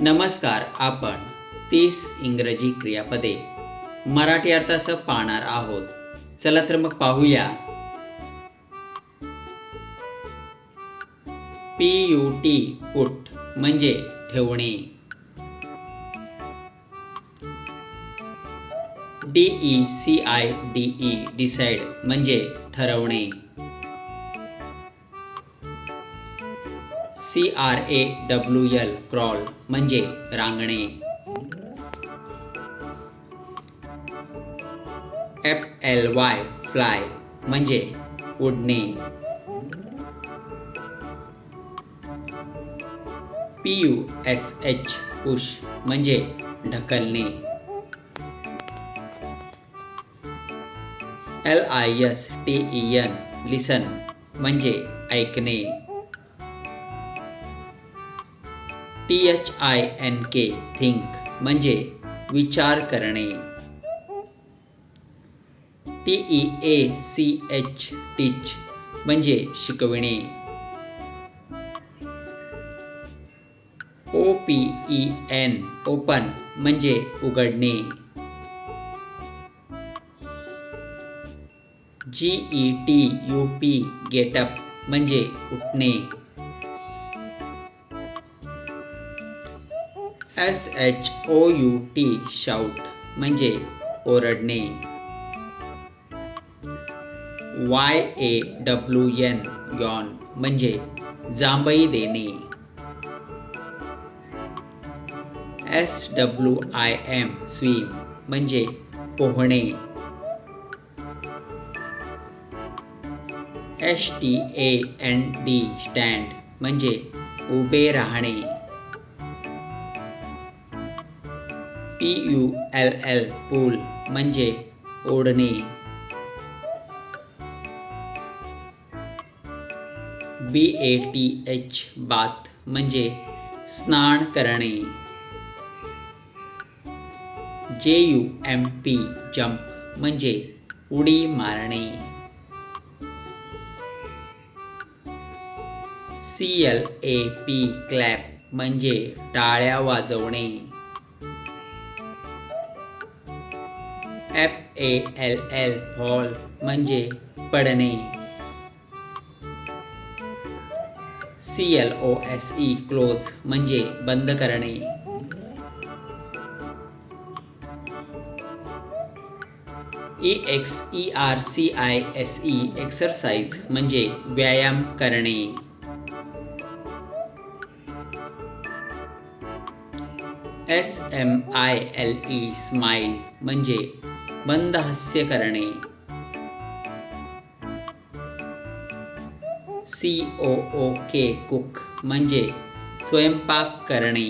नमस्कार आपण तीस इंग्रजी क्रियापदे मराठी अर्थासह पाहणार आहोत. चला तर मग पाहूया. पी यू टी पुट म्हणजे ठेवणे. D E C I D E decide म्हणजे ठरवणे. C R A W L crawl म्हणजे रांगणे. एफ़ एल वाय फ्लाय म्हणजे उडणे. P U S H push म्हणजे ढकलणे. L I S T E N listen म्हणजे ऐकणे. T H I N K think म्हणजे विचार करणे T E A C H teach म्हणजे शिकविणे. O P E N open म्हणजे उघडणे. G E T U P get up म्हणजे उठणे. S H O U T shout म्हणजे ओरडणे. Y A W N yawn म्हणजे जांभई देणे. S W I M swim म्हणजे पोहणे. S T A N D stand म्हणजे उभे राहणे. P U L L pull म्हणजे ओढणे. B A T H bath म्हणजे स्नान करणे. J U M P jump म्हणजे उडी मारणे. C L A P clap म्हणजे टाळ्या वाजवणे. F A L L fall म्हणजे पडणे. C L O S E close म्हणजे बंद करणे. E X E R C I S E exercise म्हणजे व्यायाम करणे. S M I L E smile म्हणजे मंद हास्य करणे. सी ओ ओ के कुक म्हणजे स्वयंपाक करणे.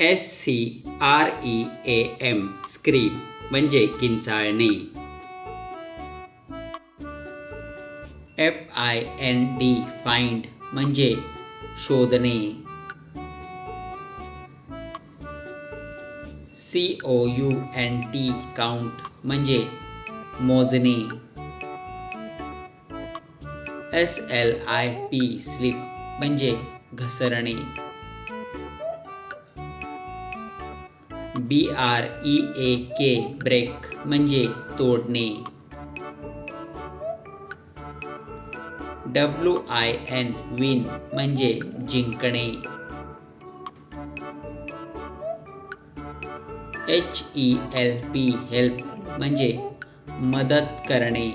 S C R E A M scream म्हणजे किंचाळणे. F I N D find म्हणजे शोधणे. C O U N T count म्हणजे मोजणे. S L I P slip म्हणजे घसरणे. B R E A K break म्हणजे तोडणे. डब्ल्यू आय एन विन म्हणजे जिंकणे. H E L P help मज़े मदद करणे.